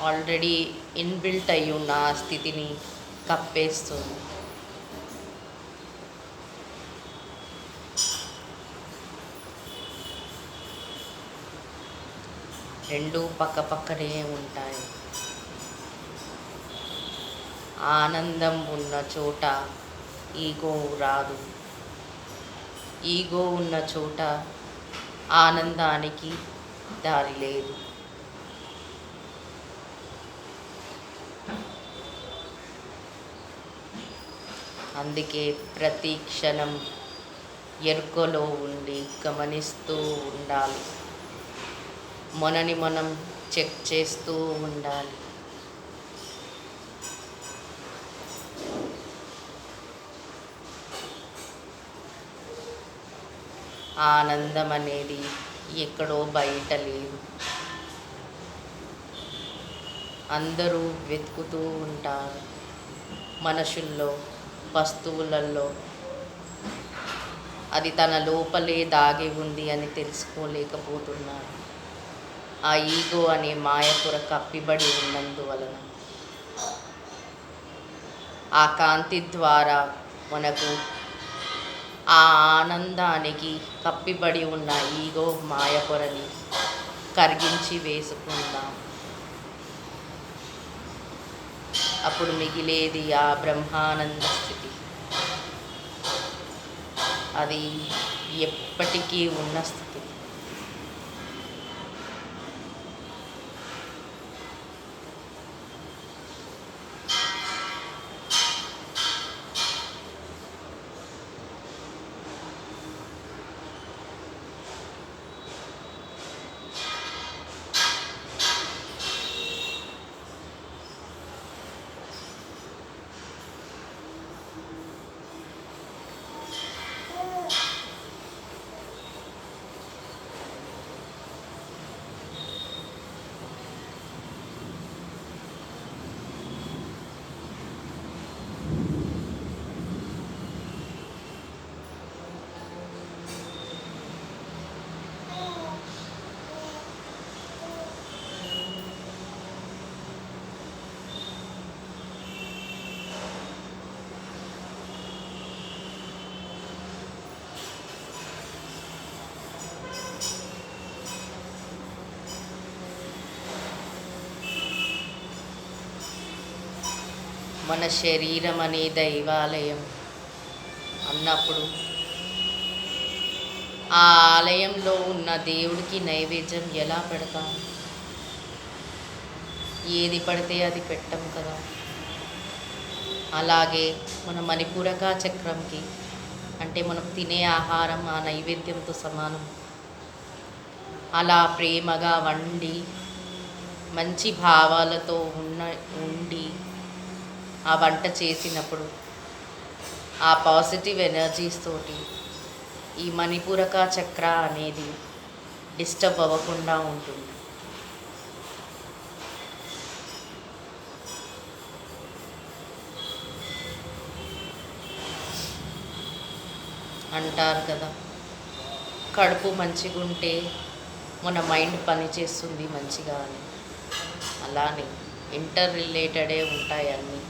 Already inbuilt అయి ఉన్న ఆ స్థితిని కప్పేస్తుంది. రెండు పక్క పక్కనే ఉంటాయి. ఆనందం ఉన్న చోట ఈగో రాదు. ఈగో ఉన్న చోట ఆనందానికి దారి లేదు. అందుకే ప్రతి క్షణం ఎరుకలో ఉండి గమనిస్తూ ఉండాలి. మనని మనం చెక్ చేస్తూ ఉండాలి. ఆనందం అనేది ఎక్కడో బయట లేదు. అందరూ వెతుకుతూ ఉంటారు. మనుషుల్లో వస్తువులలో అది తన లోపలే దాగి ఉంది అని తెలుసుకోలేకపోతున్నారు ఆ ఈగో అనే మాయపుర కప్పిబడి ఉన్నందువలన. ఆ కాంతి ద్వారా మనకు ఆ ఆనందానికి కప్పిబడి ఉన్న ఈగో మాయపొరని కరిగించి వేసుకుందాం. అప్పుడు మిగిలేది ఆ బ్రహ్మానంద స్థితి. అది ఎప్పటికీ ఉన్న స్థితి. మన శరీరం అనే దైవాలయం అన్నప్పుడు ఆ ఆలయంలో ఉన్న దేవుడికి నైవేద్యం ఎలా పెడతాం? ఏది పడితే అది పెట్టం కదా. అలాగే మన మణిపూరక చక్రంకి అంటే మనం తినే ఆహారం ఆ నైవేద్యంతో సమానం. అలా ప్రేమగా వండి మంచి భావాలతో ఉన్న ఉండి ఆ వంట చేసినప్పుడు ఆ పాజిటివ్ ఎనర్జీస్ తోటి ఈ మణిపూరక చక్ర అనేది డిస్టర్బ్ అవ్వకుండా ఉంటుంది. అంటారు కదా కడుపు మంచిగా ఉంటే మన మైండ్ పనిచేస్తుంది మంచిగా అని అలానే ఇంటర్ రిలేటెడే ఉంటాయి అన్నీ.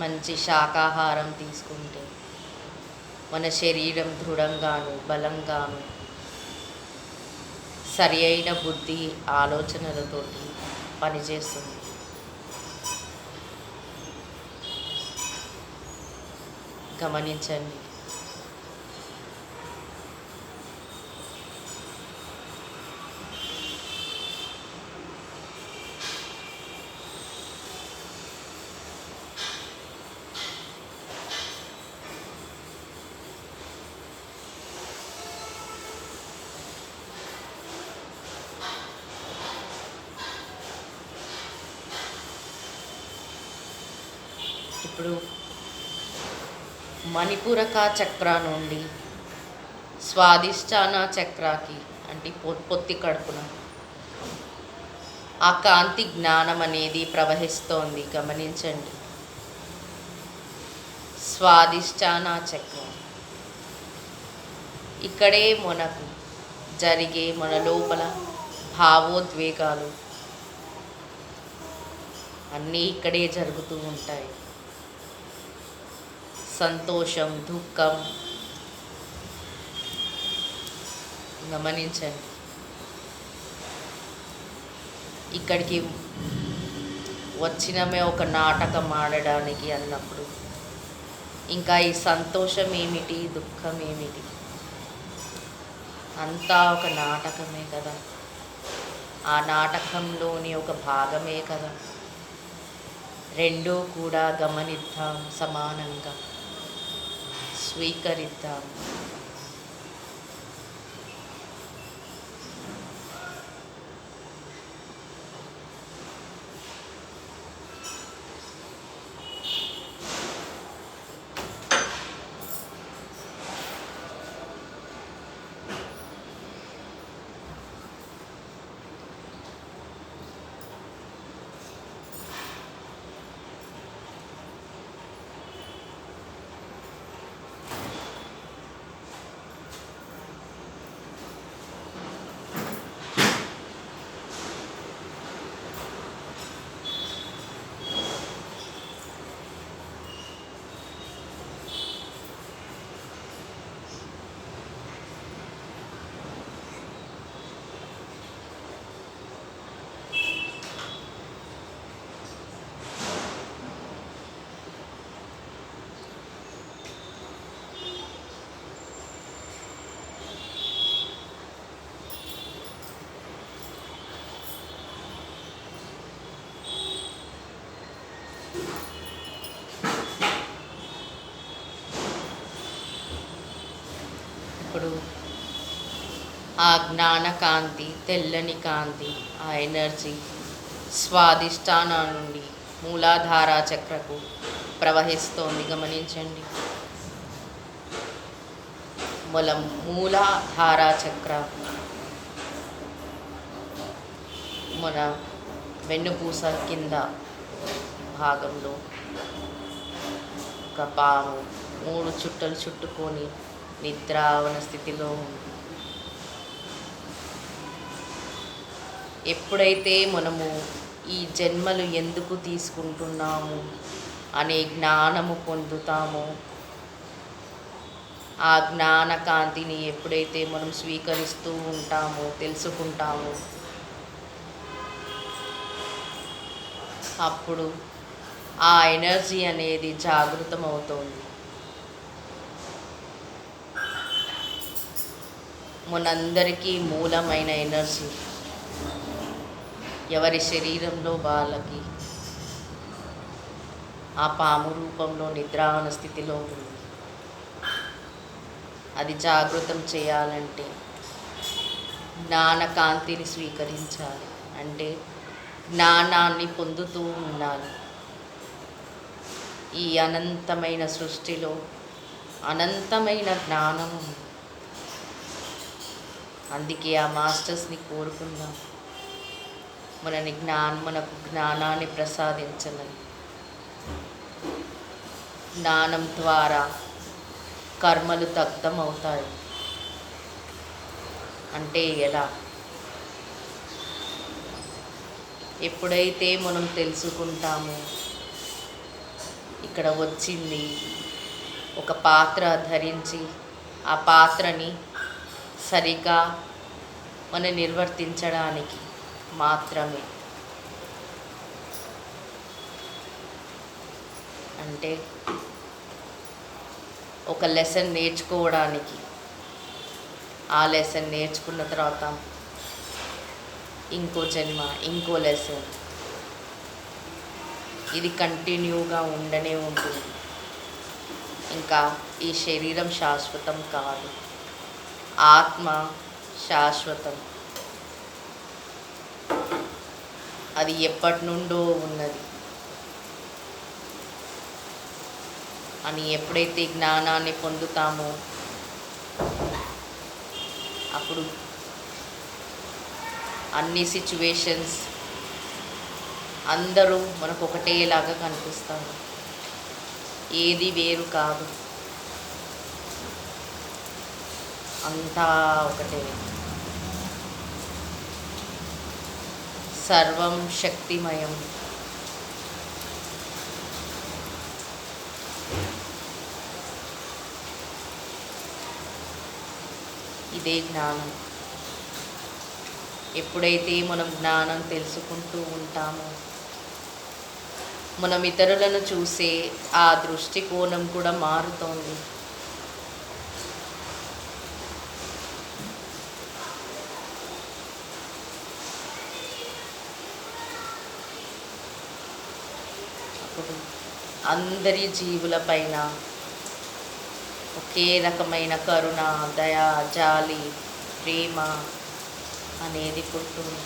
మంచి శాకాహారం తీసుకుంటే మన శరీరం దృఢంగాను బలంగాను సరి అయిన బుద్ధి ఆలోచనలతోటి పనిచేస్తుంది. గమనించండి ఇప్పుడు మణిపూరక చక్ర నుండి స్వాదిష్టాన చక్రాకి అంటే పొత్తి కడుపున. ఆ కాంతి జ్ఞానం అనేది ప్రవహిస్తోంది. గమనించండి. స్వాదిష్టాన చక్రం. ఇక్కడే మనకు జరిగే మన లోపల భావోద్వేగాలు అన్నీ ఇక్కడే జరుగుతూ ఉంటాయి. సంతోషం దుఃఖం. గమనించండి. ఇక్కడికి వచ్చినమే ఒక నాటకం ఆడడానికి అన్నప్పుడు. ఇంకా ఈ సంతోషం ఏమిటి దుఃఖం ఏమిటి? అంతా ఒక నాటకమే కదా. ఆ నాటకంలోని ఒక భాగమే కదా. రెండూ కూడా గమనిద్దాం సమానంగా. स्वीकृत ఆ జ్ఞాన కాంతి తెల్లని కాంతి ఆ ఎనర్జీ స్వాధిష్టాన నుండి మూలాధార చక్రకు ప్రవహిస్తోంది. గమనించండి. మూల మూలాధార చక్ర. మన వెన్నుపూస కింద భాగంలో ఒక పాము మూడు చుట్టలు చుట్టుకొని నిద్రావన స్థితిలో ఉంది. ఎప్పుడైతే మనము ఈ జన్మలు ఎందుకు తీసుకుంటున్నాము అనే జ్ఞానము పొందుతామో ఆ జ్ఞాన కాంతిని ఎప్పుడైతే మనం స్వీకరిస్తూ ఉంటామో తెలుసుకుంటామో అప్పుడు ఆ ఎనర్జీ అనేది జాగృతం అవుతోంది మనందరికీ మూలమైన ఎనర్జీ. ఎవరి శరీరంలో వాళ్ళకి ఆ పాము రూపంలో నిద్రావన స్థితిలో ఉంది. అది జాగృతం చేయాలంటే జ్ఞానకాంతిని స్వీకరించాలి. అంటే జ్ఞానాన్ని పొందుతూ ఉండాలి. ఈ అనంతమైన సృష్టిలో అనంతమైన జ్ఞానం ఉంది. అందుకే ఆ మాస్టర్స్ని కోరుకుందాం. మనని జ్ఞానం మనకు జ్ఞానాన్ని ప్రసాదించమని. జ్ఞానం ద్వారా కర్మలు దగ్ధమవుతాయి. అంటే ఎలా? ఎప్పుడైతే మనం తెలుసుకుంటామో ఇక్కడ వచ్చింది ఒక పాత్ర ధరించి ఆ పాత్రని సరిగా మనం నిర్వర్తించడానికి మాత్రమే. అంటే ఒక లెసన్ నేర్చుకోవడానికి. ఆ లెసన్ నేర్చుకున్న తర్వాత ఇంకో జన్మ ఇంకో లెసన్ ఇది కంటిన్యూగా ఉండనే ఉంటుంది. ఇంకా ఈ శరీరం శాశ్వతం కాదు. ఆత్మ శాశ్వతం. అది ఎప్పటి నుండో ఉన్నది. అని ఎప్పుడైతే జ్ఞానాన్ని పొందుతామో అప్పుడు అన్ని సిచ్యువేషన్స్ అందరూ మనకు ఒకటేలాగా కనిపిస్తారు. ఏది వేరు కాదు. అంతా ఒకటే. సర్వం శక్తిమయం. ఇదే జ్ఞానం. ఎప్పుడైతే మనం జ్ఞానం తెలుసుకుంటూ ఉంటామో మనం ఇతరులను చూసే ఆ దృష్టికోణం కూడా మారుతోంది. అప్పుడు అందరి జీవులపైన ఒకే రకమైన కరుణ దయ జాలి ప్రేమ అనేది పుట్టుంది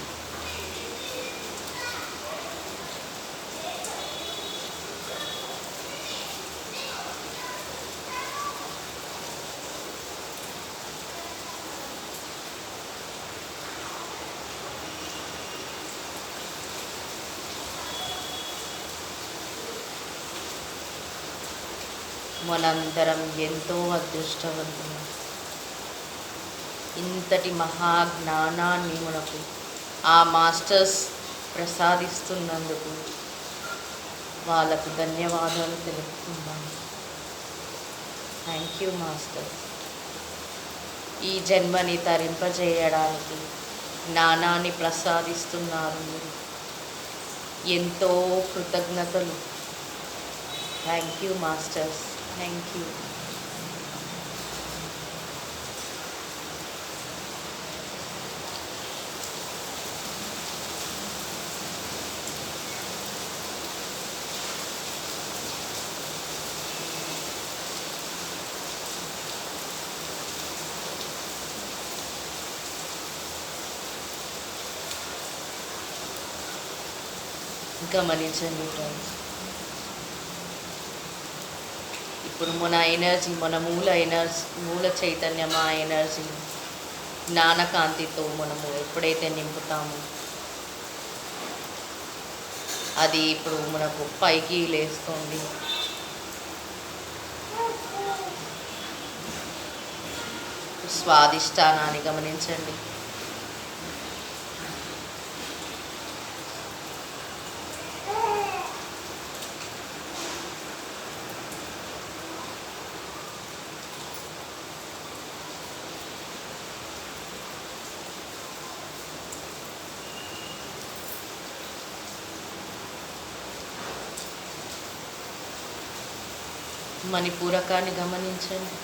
మనందరం ఎంతో అదృష్టవంతులు. ఇంతటి మహాజ్ఞానాన్ని మనకు ఆ మాస్టర్స్ ప్రసాదిస్తున్నందుకు వాళ్ళకు ధన్యవాదాలు తెలుపుతున్నాను థ్యాంక్ యూ మాస్టర్. ఈ జన్మని తరింపజేయడానికి జ్ఞానాన్ని ప్రసాదిస్తున్నారు మీరు. ఎంతో కృతజ్ఞతలు. Thank you masters. Thank you గమనించండి ఫ్రెండ్స్ ఇప్పుడు మన ఎనర్జీ మన మూల ఎనర్జీ మూల చైతన్యం ఆ ఎనర్జీ జ్ఞానకాంతితో మనము ఎప్పుడైతే నింపుతామో అది ఇప్పుడు మనకు పైకి లేస్తుంది. స్వాదిష్టానాన్ని గమనించండి. మణిపూరకాన్ని గమనించండి.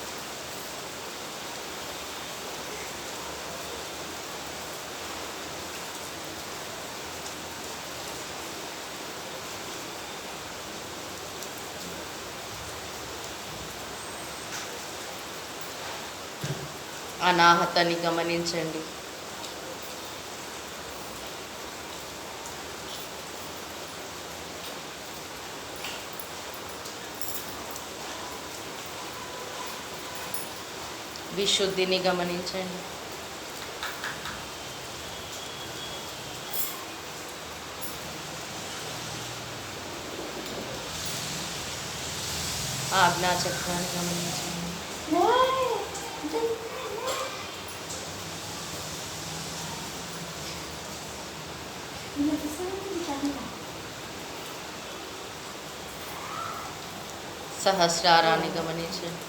అనాహతని గమనించండి. విశుద్ధిని గమనించండి ఆజ్ఞా చక్రాన్ని గమనించండి సహస్రారాన్ని గమనించండి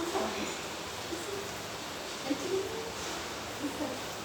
嘘です嘘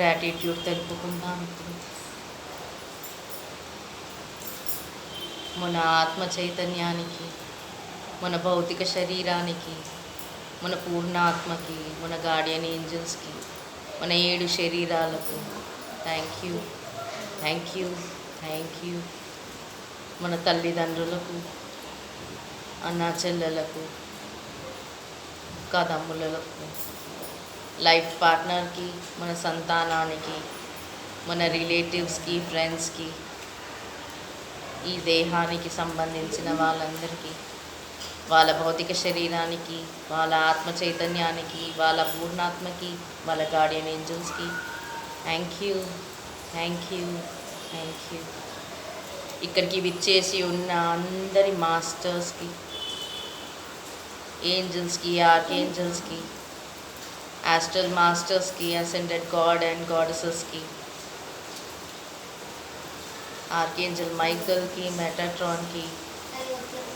గ్రాటిట్యూడ్ తెలుపుకుందాం మన ఆత్మ చైతన్యానికి మన భౌతిక శరీరానికి మన పూర్ణాత్మకి మన గార్డియన్ ఏంజల్స్కి మన ఏడు శరీరాలకు thank you thank you thank you మన తల్లిదండ్రులకు అన్నా చెల్లెలకు కదమ్ములకు లైఫ్ పార్ట్నర్కి మన సంతానానికి మన రిలేటివ్స్కి ఫ్రెండ్స్కి ఈ దేహానికి సంబంధించిన వాళ్ళందరికీ వాళ్ళ భౌతిక శరీరానికి వాళ్ళ ఆత్మ చైతన్యానికి వాళ్ళ పూర్ణాత్మకి వాళ్ళ guardian ఏంజల్స్కి. Thank you thank you thank you. ఇక్కడికి విచ్చేసి ఉన్న అందరి మాస్టర్స్కి ఏంజల్స్కి ఆర్కేంజల్స్కి ఆస్ట్రల్ మాస్టర్స్కి అసెండెడ్ గాడ్ అండ్ గాడెసెస్కి ఆర్కేంజల్ మైకల్కి మెటాట్రాన్కి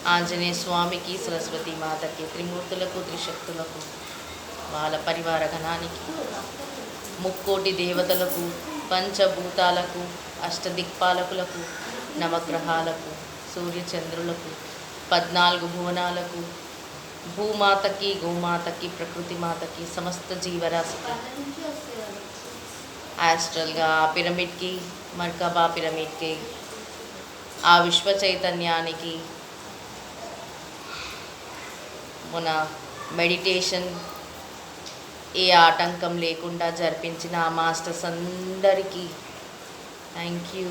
ఆంజనేయ స్వామికి సరస్వతి మాతకి త్రిమూర్తులకు త్రిశక్తులకు వాళ్ళ పరివార గణానికి ముక్కోటి దేవతలకు పంచభూతాలకు అష్టదిక్పాలకులకు నవగ్రహాలకు సూర్యచంద్రులకు పద్నాలుగు భువనాలకు భూమాతకి గోమాతకి ప్రకృతి మాతకి సమస్త జీవరాశికి. యాస్ట్రల్గా ఆ పిరమిడ్కి మర్కబా పిరమిడ్కి ఆ విశ్వ చైతన్యానికి మన మెడిటేషన్ ఏ ఆటంకం లేకుండా జరిపించిన ఆ మాస్టర్స్ అందరికీ thank you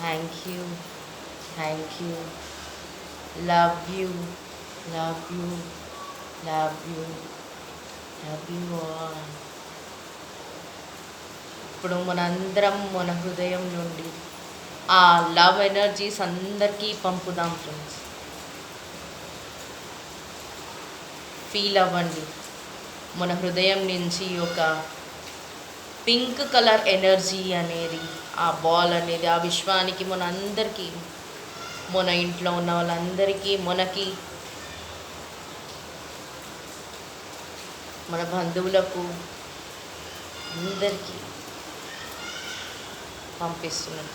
thank you thank you love you. Love you love you love you all ఇప్పుడు మనందరం మన హృదయం నుండి ఆ లవ్ ఎనర్జీస్ అందరికీ పంపుదాం ఫ్రెండ్స్ ఫీల్ అవ్వండి. మన హృదయం నుంచి ఒక పింక్ కలర్ ఎనర్జీ అనేది ఆ బాల్ అనేది ఆ విశ్వానికి మన అందరికీ మన ఇంట్లో ఉన్న వాళ్ళందరికీ మనకి మన బంధువులకు అందరికీ పంపిస్తున్నాను.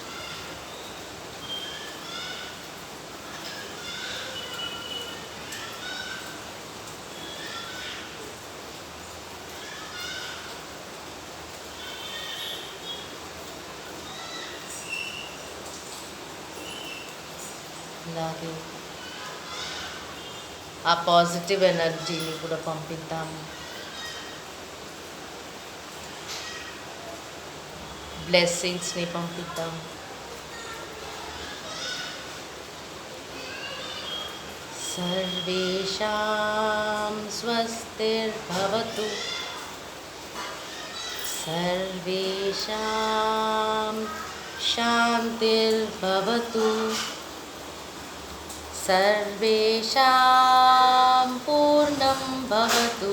అలాగే ఆ పాజిటివ్ ఎనర్జీని కూడా పంపిద్దాము. బ్లెస్సింగ్స్ని పంపిద్దాం సర్వేషాం స్వస్తిర్భవతు సర్వేషాం శాంతిర్భవతు सर्वेषां पूर्णं भवतु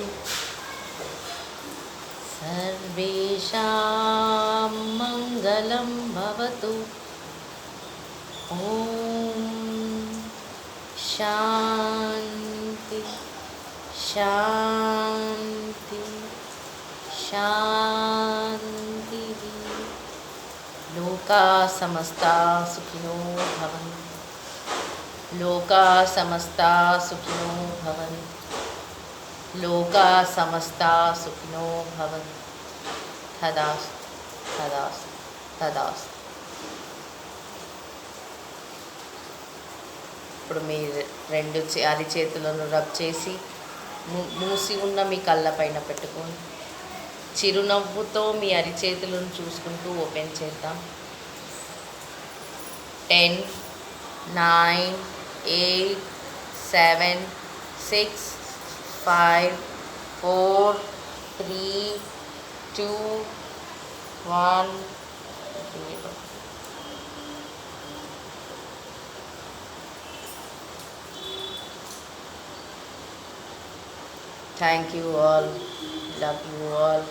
सर्वेषां मङ्गलं भवतु। ॐ शान्ति शान्ति, शान्तिः। लोका समस्ता सुखिनो भवन्तु लोका समस्ता सुखिनो भवन्तु लोका समस्ता सुखिनो भवन्तु తదాస్ తదాస్ తదాస్ ఇప్పుడు మీ రెండు అది చేతులను రబ్ చేసి మూసి ఉన్న మీ కళ్ళ పైన పెట్టుకోండి. చిరునవ్వుతో మీ అరిచేతులను చూసుకుంటూ ఓపెన్ చేద్దాం. Ten nine eight seven six five four three two, one, zero. Thank you all. Love you all.